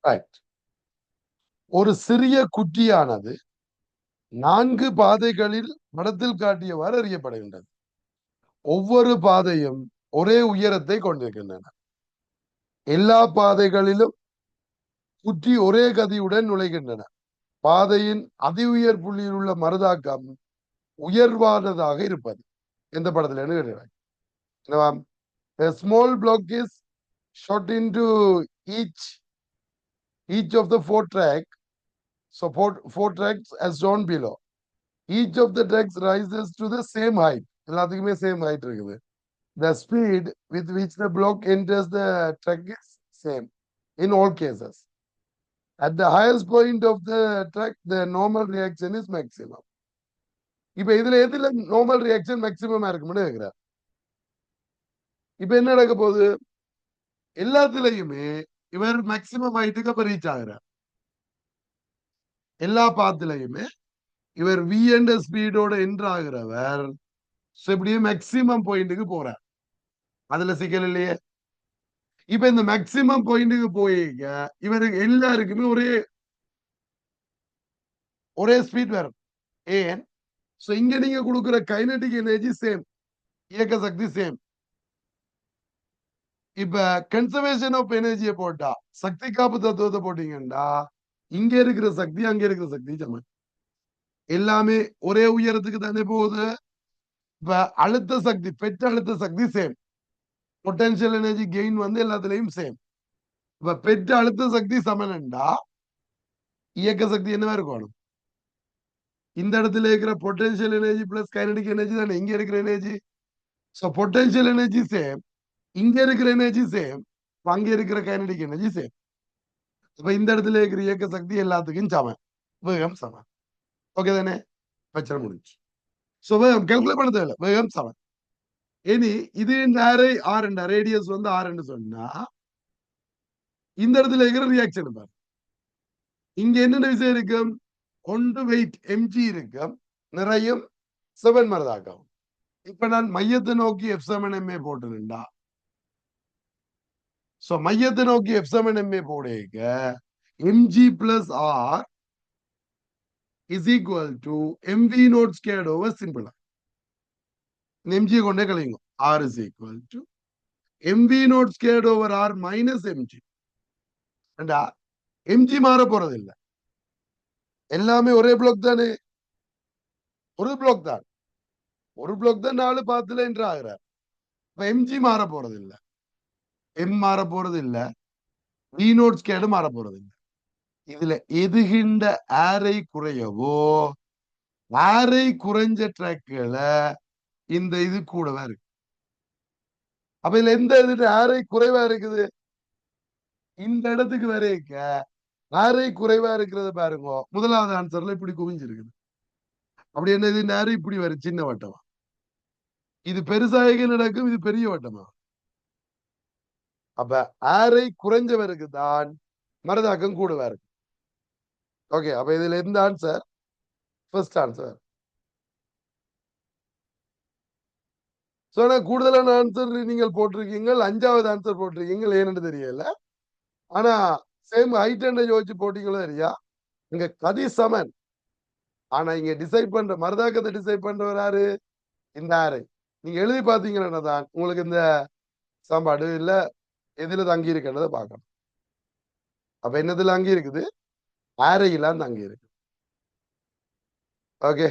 Right ஒரு சிறிய குட்டியானது நான்கு பாதைகளில் படத்தில் காட்டியவாறு அறியப்படுகின்றது. ஒவ்வொரு பாதையும் ஒரே உயரத்தை கொண்டிருக்கின்றன. எல்லா பாதைகளிலும் குட்டி ஒரே கதியுடன் நுழைகின்றன. பாதையின் அதி உயர் புள்ளியில் உள்ள மருதாக்கம் உயர்வானதாக இருப்பது. எந்த படத்துல என்ன small block is short into each each of the four track so four, four tracks as shown below each of the tracks rises to the same height எல்லாத்துக்குமே சேம் ஹைட் இருக்குது the speed with which the block enters the track is same in all cases at the highest point of the track the normal reaction is maximum இப்ப இதுல எதுல normal reaction மேக்சிமமா இருக்கும்னு கேக்குறார் இப்ப என்ன நடக்க போகுது எல்லாத்துலயுமே இவர் மேக்சிமம் வயிற்றுக்கு அப்ப ரீச் ஆகிறார். எல்லா பாத்துலயுமே இவர் வி என்ற ஸ்பீடோட என்ட்ரு ஆகிறவர். இப்படியே மேக்சிமம் பாயிண்ட்டுக்கு போறார். அதுல சிக்கல் இல்லையே. இப்ப இந்த மேக்சிமம் பாயிண்ட்டுக்கு போயிக்க இவருக்கு எல்லாருக்குமே ஒரே ஒரே ஸ்பீட் வரும். ஏன்? சோ இங்க நீங்க கொடுக்குற கைனடிக் எனர்ஜி சேம் இயக்க சக்தி சேம் இப்ப கன்சர்வேஷன் ஆஃப் எனர்ஜியை போட்டா சக்தி காப்பு தத்துவத்தை போட்டீங்கன்னா இங்க இருக்கிற சக்தி அங்க இருக்கிற சக்தி சமன் எல்லாமே ஒரே உயரத்துக்கு தானே போகுது. இப்ப அழுத்த சக்தி பெற்ற அழுத்த சக்தி சேம் பொட்டன்ஷியல் எனர்ஜி கெயின் வந்து எல்லாத்துலயும் சேம் இப்ப பெற்ற அழுத்த சக்தி சமனண்டா இயக்க சக்தி என்னவா இருக்கணும்? இந்த இடத்துல இருக்கிற potential energy plus kinetic energy தானே இங்க இருக்கிற energy so potential energy same இங்க இருக்கிற எனர்ஜி சேம் அங்க இருக்கிற கைனடிக் எனர்ஜி சேம் அப்ப இந்த இடத்துல இருக்கிற இயக்க சக்தி எல்லாத்துக்கும் சமம். வேகம் சமம். ஓகே தானே? பிரச்சனை முடிஞ்சு ஸோ வேகம் கேல்குலேட் பண்ண தேவையில்ல. வேகம் சமம். இனி இது நேரை ஆறுண்டா ரேடியஸ் வந்து ஆறுன்னு சொன்னா இந்த இடத்துல இருக்கிற ரியாக்ஷன் பாரு. இங்க என்னென்ன விஷயம் இருக்கும்? ஒன்று வெயிட் எம்ஜி இருக்கும். நிறையும் செவன் மரதாக்கம் இப்ப நான் மையத்தை நோக்கி எஃப் செவன் எம்ஏ போட்டுருண்டா சோ மையத்தை நோக்கி F seven MA போடுக MG plus R is equal to MV nought squared over சிம்பிளா எம்ஜியை கொண்டே கழிங்க R is equal to MV nought squared over R minus MG MG மாற போறது இல்லை எல்லாமே ஒரே பிளாக் தானே ஒரு பிளாக் தான் ஒரு பிளாக் தான் நாலு பாத்துல என்று ஆகிறார் இப்ப எம்ஜி மாற போறது இல்லை எம் மாற போறது இல்ல வி நோட்ஸ் கேடு மாற போறது இல்லை இதுல எதுகின்ற ஆரை குறையவோ ஆரை குறைஞ்ச ட்ராக்குகளை இந்த இது கூடவா இருக்கு. அப்ப இதுல எந்த இது ஆரை குறைவா இருக்குது? இந்த இடத்துக்கு வரைக்க ஆரை குறைவா இருக்கிறத பாருங்க. முதலாவது ஆன்சர்ல இப்படி குவிஞ்சிருக்குது. அப்படி என்ன இது நேரம் இப்படி வரும் சின்ன வட்டமா. இது பெருசாக நடக்கும்? இது பெரிய வட்டமா. அப்ப ஆரை குறைஞ்சவருக்கு தான் மருதாக்கம் கூடுவாரு. இருக்கு ஓகே அப்ப இதுல இருந்த ஆன்சர் ஃபர்ஸ்ட் ஆன்சர் சோ கூடுதலான ஆன்சர் நீங்கள் போட்டிருக்கீங்க அஞ்சாவது ஆன்சர் போட்டிருக்கீங்க ஏன்னு தெரியல. ஆனா சேம் ஹைட் அண்ட் யோசிச்சு போட்டீங்களோ சரியா இங்க கதி சமன். ஆனா இங்க டிசைட் பண்ற மருதாக்கத்தை டிசைட் பண்றவர் யாரு? இந்த ஆரை நீங்க எழுதி பாத்தீங்கன்னா தான் உங்களுக்கு இந்த சாப்பாடு இல்ல. எதுல தங்கி இருக்கிறத பார்க்கணும். அப்ப என்னதுல அங்கி இருக்குது? ஆரையிலாம் தங்கி இருக்கு ஓகே